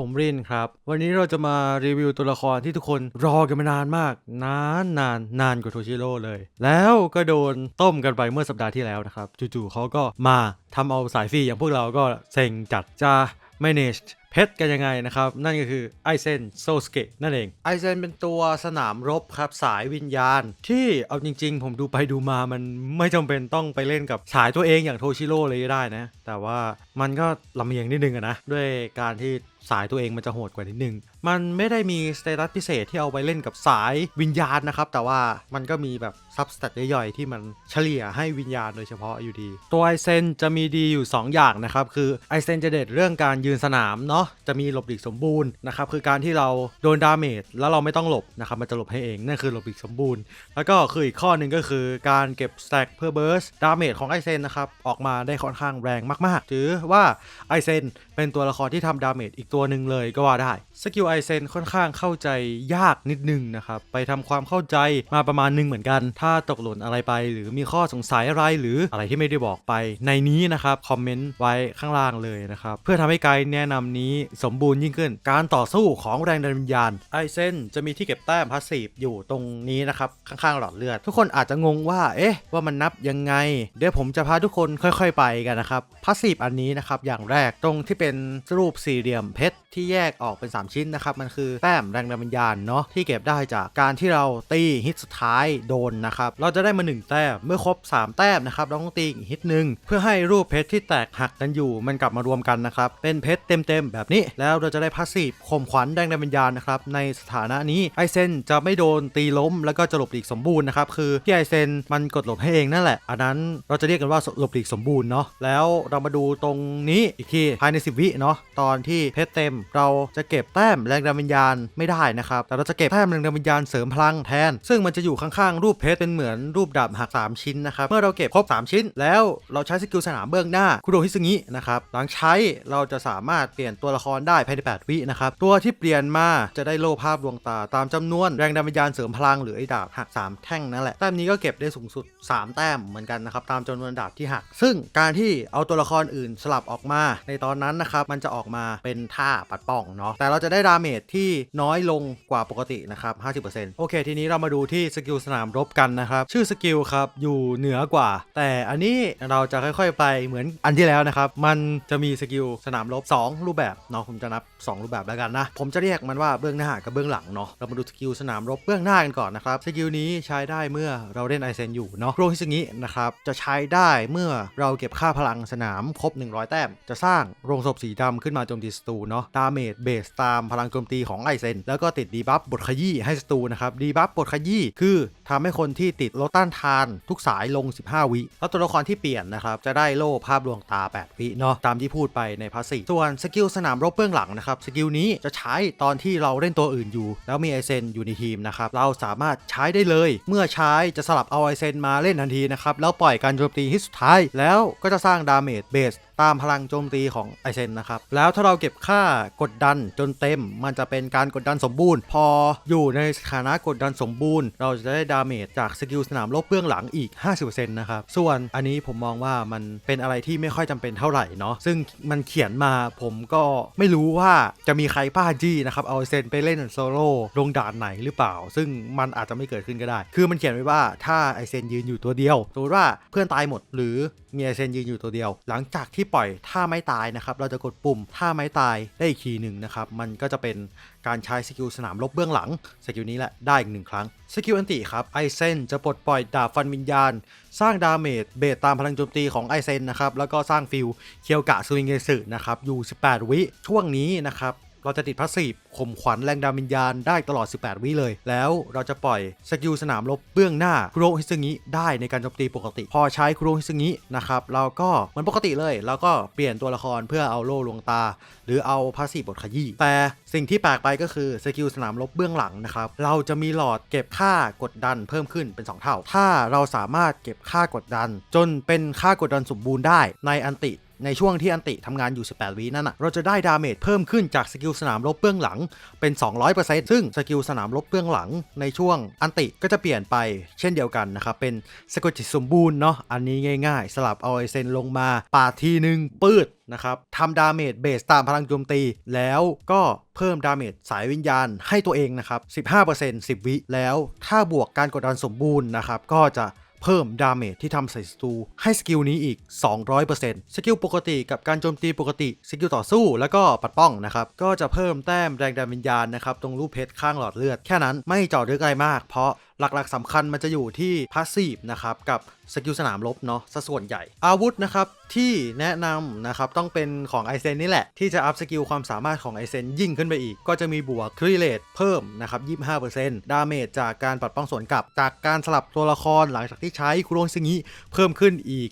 ผมรินครับ วันนี้เราจะมารีวิวตัวละครที่ทุกคนรอกันมานานมาก นานนานนานกว่าโทชิโร่เลย แล้วก็โดนต้มกันไปเมื่อสัปดาห์ที่แล้วนะครับ จู่ๆเขาก็มาทำเอาสายฟรีอย่างพวกเราก็เซ็งจัดจ้า manage เพชรกันยังไงนะครับ นั่นก็คือไอเซนโซสเกะนั่นเองไอเซนเป็นตัวสนามรบครับสายวิญญาณ ที่เอาจริง ๆ ผมดูไปดูมามันไม่จำเป็นต้องไปเล่นกับสายตัวเองอย่างโทชิโร่เลยได้นะ แต่ว่ามันก็ลำเอียงนิดนึงอะนะ ด้วยการที่สายตัวเองมันจะโหดกว่านิดนึง มันไม่ได้มีสเตตัสพิเศษที่เอาไปเล่นกับสายวิญญาณนะครับ แต่ว่ามันก็มีแบบซับสแตทย่อยๆที่มันเฉลี่ยให้วิญญาณโดยเฉพาะอยู่ดี ตัวไอเซนจะมีดีอยู่ 2 อย่างนะครับ คือไอเซนจะเด็ดเรื่องการยืนสนามเนาะจะมีหลบหลีกสมบูรณ์นะครับคือการที่เราโดนดาเมจแล้วเราไม่ต้องหลบนะครับมันจะหลบให้เองนั่นคือหลบหลีกสมบูรณ์ แล้วก็คืออีกข้อหนึ่งก็คือการเก็บสแต็กเพื่อเบิร์สดาเมจของไอเซนนะครับออกมาได้ค่อนข้างแรงมากๆถือว่าไอเซนเป็นตัวละครที่ทำดาเมจอีกตัวหนึ่งเลยก็ว่าได้สกิลไอเซนค่อนข้างเข้าใจยากนิดนึงนะครับไปทำความเข้าใจมาประมาณหนึงเหมือนกัน ถ้าตกหล่นอะไรไป หรือมีข้อสงสัยอะไรหรืออะไรที่ไม่ได้บอกไปในนี้นะครับคอมเมนต์ไว้ข้างล่างเลยนะครับเพื่อทำให้ไกด์แนะนำนี้สมบูรณ์ยิ่งขึ้น การต่อสู้ของแรงดันวิญญาณไอเซนจะมีที่เก็บแต้มพาสซีฟอยู่ตรงนี้นะครับข้างๆหลอดเลือด ทุกคนอาจจะงงว่าเอ๊ะว่ามันนับยังไง เดี๋ยวผมจะพาทุกคนค่อยๆไปกันนะครับพาสซีฟอันนี้นะครับอย่างแรกตรงที่เป็นรูปสี่เหลี่ยมเพชรที่แยกออกเป็น 3 ชิ้นนะครับมันคือแต้มแรงดันวิญญาณเนาะที่เก็บได้จากการที่เราตีฮิตสุดท้ายโดนนะครับเราจะได้มา 1 แต้มเมื่อครบ 3 แต้มนะครับเราต้องตีอีกฮิตหนึ่งเพื่อให้รูปเพชรที่แตกหักกันอยู่มันกลับมารวมกันนะครับเป็นเพชรเต็มๆแบบนี้ แล้วเราจะได้พาสซีฟข่มขวัญแรงดันวิญญาณนะครับในสถานะนี้ไอเซนจะไม่โดนตีล้ม แล้วก็จะหลบหลีกสมบูรณ์นะครับคือที่ไอเซนมันกดหลบให้เองนั่นแหละ อันนั้นเราจะเรียกกันว่าหลบหลีกสมบูรณ์เนาะแล้วเรามาดูตรงนี้อีกทีภายใน 10 วิเนาะตอนที่เพชรเต็ม เราจะเก็บแต้มแรงดันวิญญาณไม่ได้นะครับแต่เราจะเก็บแต้มแรงดันวิญญาณเสริมพลังแทน ซึ่งมันจะอยู่ข้างๆรูปเพชรเป็นเหมือนรูปดาบหัก3ชิ้นนะครับเมื่อเราเก็บครบ 3 ชิ้น แล้วเราใช้สกิลสนามเบื้องหน้าคุโรฮิซึงินะครับหลังใช้เราจะสามารถเปลี่ยนตัวละครได้ภายใน8วินะครับ ตัวที่เปลี่ยนมาจะได้โล่ภาพดวงตาตามจำนวนแรงดันวิญญาณเสริมพลังหรือไอ้ดาบหัก 3 แท่งนั่นแหละแต้มนี้ก็เก็บได้สูงสุด 3 แต้มเหมือนกันนะครับตามจำนวนดาบที่หัก ซึ่งการที่เอาตัวละครอื่นสลับออกมา ในตอนนั้นนะครับมันจะออกมาเป็นท่าปัดป้องเนาะแต่เราจะได้ดาเมจที่น้อยลงกว่าปกตินะครับ50%โอเค ทีนี้เรามาดูที่สกิลสนามรบกันนะครับชื่อสกิลครับอยู่เหนือกว่า แต่อันนี้เราจะค่อยๆไปเหมือนอันที่แล้วนะครับมันจะมีสกิลสนามรบ 2 รูปแบบเนาะผมจะนับ 2 รูปแบบแล้วกันนะ ผมจะเรียกมันว่าเบื้องหน้ากับเบื้องหลังเนาะเรามาดูสกิลสนามรบเบื้องหน้ากันก่อนนะครับสกิลนี้ใช้ได้เมื่อเราเล่นไอเซนอยู่เนาะโรฮิซึงินะครับจะใช้ได้เมื่อเราเก็บค่าพลังสนามครบ 100 แต้ม จะสร้างโรงศพสีดำขึ้นมาโจมตีศัตรูเนาะดาเมจเบสตามพลังโจมตีของไอเซนแล้วก็ติดดีบัฟบทขยี้ให้ศัตรูนะครับดีบัฟบทขยี้คือทำให้คนที่ติดลดต้านทานทุกสายลง 15 วิแล้วตัวละครที่เปลี่ยนนะครับจะได้โล่ภาพดวงตา 8 วิเนาะตามที่พูดไปในพาสซีส่วนสกิลสนามรบเบื้องหลังนะครับสกิลนี้จะใช้ตอนที่เราเล่นตัวอื่นอยู่ แล้วมีไอเซนอยู่ในทีมนะครับเราสามารถใช้ได้เลย เมื่อใช้จะสลับเอาไอเซนมาเล่นทันทีนะครับแล้วปล่อยการโจมตีที่สุดท้ายแล้วก็จะสร้างดาเมจเบส ตามพลังโจมตีของไอเซนนะครับ แล้วถ้าเราเก็บค่ากดดันจนเต็ม มันจะเป็นการกดดันสมบูรณ์ พออยู่ในสถานะกดดันสมบูรณ์ เราจะได้ดาเมจจากสกิลสนามรบเบื้องหลังอีก 50%นะครับ ส่วนอันนี้ผมมองว่ามันเป็นอะไรที่ไม่ค่อยจำเป็นเท่าไหร่เนาะซึ่งมันเขียนมาผมก็ไม่รู้ว่าจะมีใครป้าจี้นะครับเอาไอเซนไปเล่นโซโล่ลงด่านไหนหรือเปล่า ซึ่งมันอาจจะไม่เกิดขึ้นก็ได้ คือมันเขียนไว้ว่าถ้าไอเซนยืนอยู่ตัวเดียวสมมติว่าเพื่อนตายหมดหรือมีไอเซนยืนอยู่ตัวเดียว หลังจากที่ปล่อยท่าไม้ตายนะครับ เราจะกดปุ่มท่าไม้ตายได้อีกทีหนึ่งนะครับ มันก็จะเป็นการใช้สกิลสนามลบเบื้องหลัง สกิลนี้แหละได้อีกหนึ่งครั้ง สกิลอันติครับ ไอเซนจะปลดปล่อยดาบฟันวิญญาณ สร้างดาเมจเบสตามพลังโจมตีของไอเซนนะครับ แล้วก็สร้างฟิลเคียวกะสวิงเกสึนะครับ อยู่ 18 วิ ช่วงนี้นะครับ เราจะติดพาสซีฟข่มขวัญแรงดาวิญญาณได้ตลอด 18 วิเลย แล้วเราจะปล่อยสกิลสนามรบเบื้องหน้าคุโรฮิซึงิได้ในการโจมตีปกติ พอใช้คุโรฮิซึงินะครับเราก็เหมือนปกติเลยแล้วก็เปลี่ยนตัวละครเพื่อเอาโล่ลวงตา หรือเอาพาสซีฟบทขยี้แต่สิ่งที่แปลกไปก็คือสกิลสนามรบเบื้องหลังนะครับเราจะมีหลอดเก็บค่ากดดันเพิ่มขึ้นเป็น 2 เท่า ถ้าเราสามารถเก็บค่ากดดัน จนเป็นค่ากดดันสมบูรณ์ได้ในอันติ ในช่วงที่อันติทำงานอยู่ 18 วินั่นน่ะเราจะได้ดาเมจเพิ่มขึ้นจากสกิลสนามรบเบื้องหลังเป็น 200%ซึ่งสกิลสนามรบเบื้องหลัง ในช่วงอันติก็จะเปลี่ยนไปเช่นเดียวกันนะครับเป็นสะกดจิตสมบูรณ์เนาะอันนี้ง่ายๆ สลับเอาไอเซนลงมาปาทีหนึ่งปืดนะครับทำดาเมจเบสตามพลังโจมตี แล้วก็เพิ่มดาเมจสายวิญญาณให้ตัวเองนะครับ 15% 10 วิแล้วถ้าบวกการกดดันสมบูรณ์นะครับก็จะ เพิ่มดาเมจที่ทำใส่ศัตรูให้สกิลนี้อีก 200%สกิลปกติกับการโจมตีปกติ สกิลต่อสู้แล้วก็ปัดป้องนะครับ ก็จะเพิ่มแต้มแรงดันวิญญาณนะครับ ตรงรูปเพชรข้างหลอดเลือด แค่นั้นไม่เจาะลึกอะไรมาก เพราะหลักๆสำคัญมันจะอยู่ที่พาสซีฟนะครับกับ สกิลสนามรบเนาะซะส่วนใหญ่ อาวุธนะครับที่แนะนำนะครับต้องเป็นของไอเซนนี่แหละ ที่จะอัพสกิลความสามารถของไอเซนยิ่งขึ้นไปอีก ก็จะมีบวกครีเลตเพิ่มนะครับ25%ดาเมจจากการปัดป้องสวนกลับ จากการสลับตัวละครหลังจากที่ใช้คุโรนซิงิเพิ่มขึ้นอีก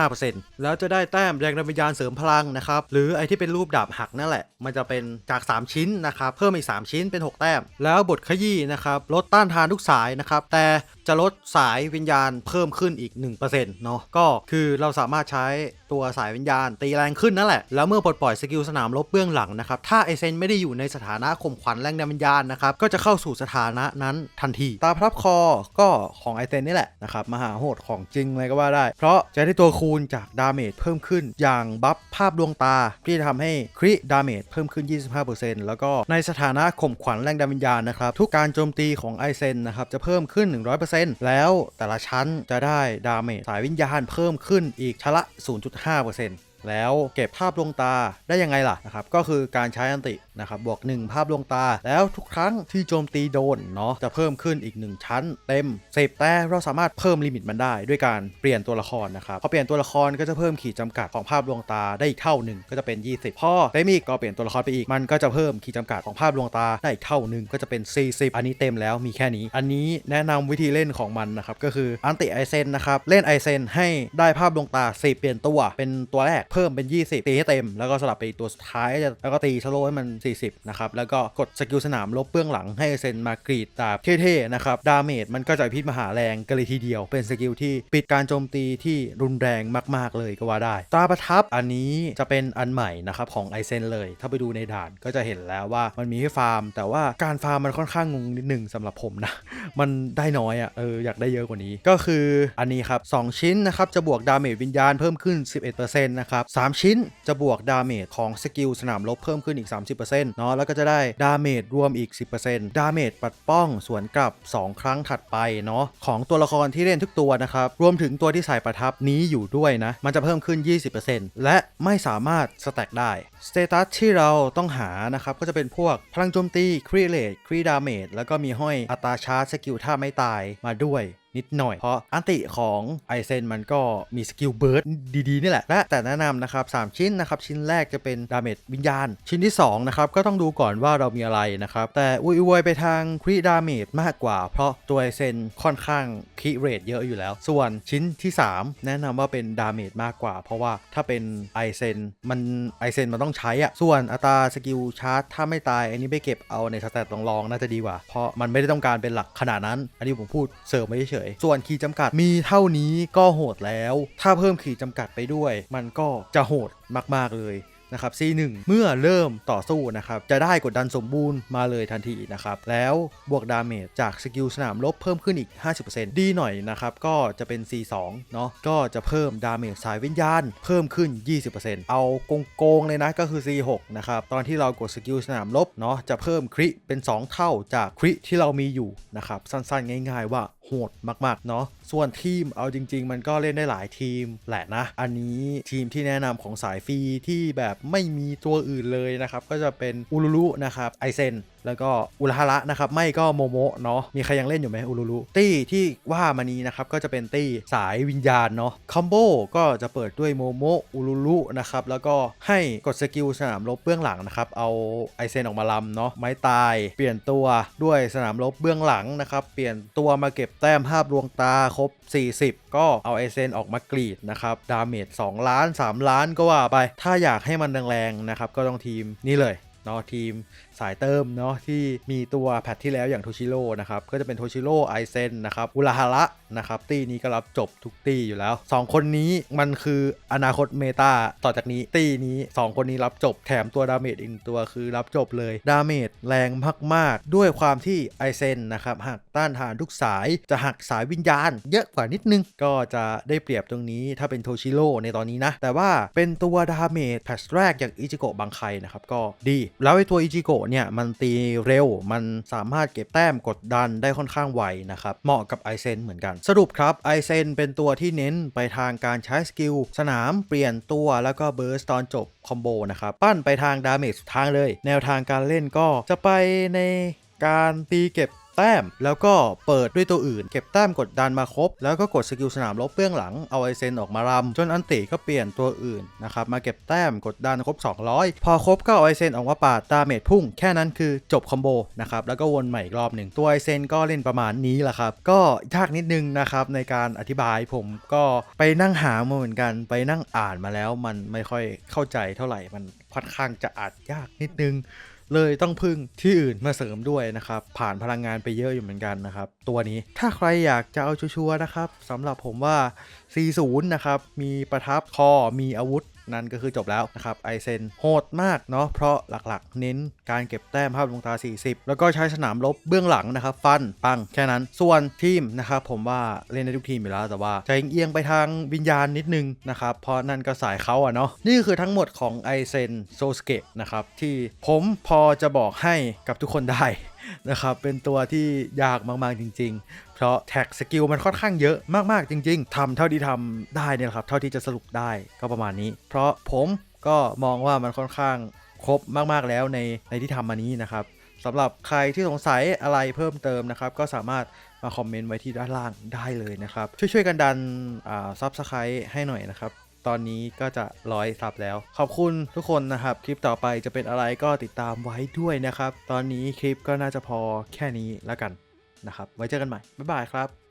12.5%แล้วจะได้แต้มแรงดันวิญญาณเสริมพลังนะครับหรือไอที่เป็นรูปดาบหักนั่นแหละ มันจะเป็นจาก 3 ชิ้นนะครับเพิ่มอีก 3 ชิ้นเป็น 6 แต้ม แล้วบทขยี้นะครับลดต้านทานทุกสายนะครับแต่ จะลดสายวิญญาณเพิ่มขึ้นอีก 1%เนาะก็คือเราสามารถใช้ตัวสายวิญญาณ ตีแรงขึ้นนั่นแหละ แล้วเมื่อปลดปล่อยสกิลสนามรบเบื้องหลังนะครับ ถ้าไอเซนไม่ได้อยู่ในสถานะข่มขวัญแรงดันวิญญาณนะครับ ก็จะเข้าสู่สถานะนั้นทันที ตาพรับคอก็ของไอเซนนี่แหละนะครับมหาโหดของจริงเลยก็ว่าได้ เพราะจะได้ตัวคูณจากดาเมจเพิ่มขึ้น อย่างบัฟภาพดวงตาที่จะทำให้คริดาเมจเพิ่มขึ้น 25%แล้วก็ในสถานะข่มขวัญแรงดันวิญญาณนะครับทุกการโจมตีของไอเซนนะครับจะเพิ่มขึ้น 100%แล้วแต่ละชั้นจะได้ดาเมจสายวิญญาณเพิ่มขึ้นอีกชนละ 0.5% แล้วเก็บภาพดวงตาได้ยังไงล่ะนะครับก็คือการใช้อันตินะครับบวก 1 ภาพดวงตา แล้วทุกครั้งที่โจมตีโดนเนาะจะเพิ่มขึ้นอีก 1 ชั้น เต็ม10แต่เราสามารถเพิ่มลิมิตมันได้ ด้วยการเปลี่ยนตัวละครนะครับพอเปลี่ยนตัวละครก็จะเพิ่มขีดจำกัดของภาพดวงตาได้อีกเท่าหนึ่งก็จะเป็น 20 พอเต็มอีกก็เปลี่ยนตัวละครไปอีกมันก็จะเพิ่มขีดจำกัดของภาพดวงตาได้อีกเท่าหนึ่งก็จะเป็น 40 อันนี้เต็มแล้วมีแค่นี้ อันนี้แนะนำวิธีเล่นของมันนะครับก็คืออันติไอเซนนะครับเล่นไอเซนให้ได้ภาพดวงตา10เปลี่ยนตัวเป็นตัวแรกเพิ่มเป็น 20 ตีให้เต็ม แล้วก็สลับไปตัวสุดท้ายแล้วก็ตีสโลว์ให้มัน 40 นะครับ แล้วก็กดสกิลสนามลบเบื้องหลังให้เซนมากรีดดาบเท่ๆนะครับ ดาเมจมันก็จะพิษมหาแรงกันเลยทีเดียว เป็นสกิลที่ปิดการโจมตีที่รุนแรงมากๆเลยก็ว่าได้ตราประทับอันนี้จะเป็นอันใหม่นะครับของไอเซนเลย ถ้าไปดูในด่านก็จะเห็นแล้วว่ามันมีให้ฟาร์ม แต่ว่าการฟาร์มมันค่อนข้างงงนิดนึงสำหรับผมนะ มันได้น้อยอะ่ะเอออยากได้เยอะกว่านี้ ก็คืออันนี้ครับ2ชิ้นนะครับจะบวกดาเมจวิญญาณเพิ่มขึ้น 11%นะครับ3 ชิ้นจะบวกดาเมจของสกิลสนามรบเพิ่มขึ้นอีก 30%เนาะแล้วก็จะได้ดาเมจรวมอีก 10%ดาเมจปัดป้องสวนกลับ 2 ครั้งถัดไปเนาะของตัวละครที่เล่นทุกตัวนะครับรวมถึงตัวที่ใส่ประทับนี้อยู่ด้วยนะ มันจะเพิ่มขึ้น 20%และไม่สามารถสแต็กได้สเตตัสที่เราต้องหานะครับก็จะเป็นพวกพลังโจมตีครีเลตครีดาเมจแล้วก็มีห้อยอัตราชาร์จสกิลท่าไม่ตายมาด้วย นิดหน่อย เพราะอันติของไอเซนมันก็มีสกิลเบิร์ดดีๆนี่แหละ และแต่แนะนำนะครับ 3 ชิ้นนะครับ ชิ้นแรกจะเป็นดาเมจวิญญาณ ชิ้นที่2นะครับก็ต้องดูก่อนว่าเรามีอะไรนะครับ แต่อวยๆไปทางครีดาเมจมากกว่า เพราะตัวไอเซนค่อนข้างครีเรทเยอะอยู่แล้ว ส่วนชิ้นที่ 3 แนะนำว่าเป็นดาเมจมากกว่า เพราะว่าถ้าเป็นไอเซนมันไอเซนมันต้องใช้อะส่วนอัตราสกิลชาร์จถ้าไม่ตายอันนี้ไปเก็บเอาในสแตทลองๆน่าจะดีกว่า เพราะมันไม่ได้ต้องการเป็นหลักขนาดนั้น อันนี้ผมพูดเสริมไว้เฉยส่วนขีดจำกัดมีเท่านี้ก็โหดแล้ว ถ้าเพิ่มขีดจำกัดไปด้วย มันก็จะโหดมาก ๆ เลย นะครับ C1 เมื่อเริ่มต่อสู้นะครับจะได้กดดันสมบูรณ์มาเลยทันทีนะครับแล้วบวกดาเมจจากสกิลสนามลบเพิ่มขึ้นอีก 50%ดีหน่อยนะครับก็จะเป็น C2 เนาะก็จะเพิ่มดาเมจสายวิญญาณเพิ่มขึ้น 20%เอาโกงๆเลยนะก็คือ C6 นะครับตอนที่เรากดสกิลสนามลบเนาะจะเพิ่มคริเป็น 2 เท่าจากคริที่เรามีอยู่นะครับสั้นๆ ง่าย ๆ ว่าโหดมากๆเนาะ ส่วนทีมเอาจริง ๆ มันก็เล่นได้หลายทีมแหละนะ อันนี้ทีมที่แนะนำของสายฟรีที่แบบไม่มีตัวอื่นเลยนะครับ ก็จะเป็นอูรุรุนะครับไอเซน แล้วก็อุลฮาระนะครับไม่ก็โมโมะเนาะมีใครยังเล่นอยู่ไหมอุรุรุตี้ที่ว่ามานี้นะครับก็จะเป็นตี้สายวิญญาณเนาะคอมโบก็จะเปิดด้วยโมโมะอุรุรุนะครับแล้วก็ให้กดสกิลสนามรบเบื้องหลังนะครับเอาไอเซนออกมาลำเนาะไม้ตายเปลี่ยนตัวด้วยสนามรบเบื้องหลังนะครับเปลี่ยนตัวมาเก็บแต้มภาพดวงตาครบ 40 ก็เอาไอเซนออกมากรีดนะครับดาเมจ2ล้าน 3 ล้านก็ว่าไป ถ้าอยากให้มันแรงๆนะครับก็ต้องทีมนี่เลยเนาะทีม สายเติมเนาะที่มีตัวแพทที่แล้วอย่างโทชิโร่นะครับก็จะเป็นโทชิโร่ไอเซนนะครับอุราฮาระนะครับตีนี้ก็รับจบทุกตีอยู่แล้ว 2 คนนี้มันคืออนาคตเมตาต่อจากนี้ตีนี้ 2 คนนี้รับจบแถมตัวดาเมจอีกตัวคือรับจบเลยดาเมจแรงมากๆ ด้วยความที่ไอเซนนะครับหักต้านทานทุกสายจะหักสายวิญญาณ เยอะกว่านิดนึง ก็จะได้เปรียบตรงนี้ถ้าเป็นโทชิโร่ในตอนนี้นะ แต่ว่าเป็นตัวดาเมจแพทแรกอย่างอิจิโกะบางไคนะครับก็ดี แล้วไอตัวอิจิโกะเนี่ยมันตีเร็ว มันสามารถเก็บแต้มกดดันได้ค่อนข้างไวนะครับ เหมาะกับไอเซนเหมือนกัน สรุปครับไอเซนเป็นตัวที่เน้นไปทางการใช้สกิลสนามเปลี่ยนตัวแล้วก็เบิร์สตอนจบคอมโบนะครับ ปั้นไปทางดาเมจสุดทางเลย แนวทางการเล่นก็จะไปในการตีเก็บ แต้ม แล้วก็เปิดด้วยตัวอื่น เก็บแต้มกดดันมาครบ แล้วก็กดสกิลสนามลบเบื้องหลังเอาไอเซนออกมารำจนอันติก็เปลี่ยนตัวอื่นนะครับมาเก็บแต้มกดดันครบ 200 พอครบก็เอาไอเซนออกมาปาดดาเมจพุ่ง แค่นั้นคือจบคอมโบนะครับแล้วก็วนใหม่อีกรอบหนึ่งตัวไอเซนก็เล่นประมาณนี้แหละครับก็ยากนิดนึงนะครับในการอธิบายผมก็ไปนั่งหามาเหมือนกันไปนั่งอ่านมาแล้วมันไม่ค่อยเข้าใจเท่าไหร่มันค่อนข้างจะอ่านยากนิดนึง เลยต้องพึ่งที่อื่นมาเสริมด้วยนะครับ ผ่านพลังงานไปเยอะอยู่เหมือนกันนะครับ ตัวนี้ถ้าใครอยากจะเอาชัวร์นะครับสำหรับผมว่า 40 นะครับ มีประทับคอมีอาวุธ นั่นก็คือจบแล้วนะครับไอเซนโหดมากเนาะเพราะหลักๆ เน้นการเก็บแต้มภาพลวงตา 40 แล้วก็ใช้สนามลบเบื้องหลังนะครับ ฟันปังแค่นั้น ส่วนทีมนะครับผมว่าเล่นได้ทุกทีมอยู่แล้วแต่ว่าจะเอียงไปทางวิญญาณนิดนึงนะครับเพราะนั่นก็สายเขาอะเนาะนี่คือทั้งหมดของไอเซนโซสเกะนะครับที่ผมพอจะบอกให้กับทุกคนได้ นะครับ เป็นตัวที่ยากมาก ๆ จริง ๆ เพราะแท็กสกิลมันค่อนข้างเยอะมาก ๆ จริง ๆทำเท่าที่ทำได้เนี่ยครับ เท่าที่จะสรุปได้ก็ประมาณนี้ เพราะผมก็มองว่ามันค่อนข้างครบมาก ๆ แล้วในในที่ทำมานี้นะครับสำหรับใครที่สงสัยอะไรเพิ่มเติมนะครับ ก็สามารถมาคอมเมนต์ไว้ที่ด้านล่างได้เลยนะครับ ช่วยๆกันดันซับสไครต์ให้หน่อยนะครับ ตอนนี้ก็จะร้อยซับแล้ว ขอบคุณทุกคนนะครับ คลิปต่อไปจะเป็นอะไรก็ติดตามไว้ด้วยนะครับ ตอนนี้คลิปก็น่าจะพอแค่นี้แล้วกันนะครับ ไว้เจอกันใหม่ บ๊ายบายครับ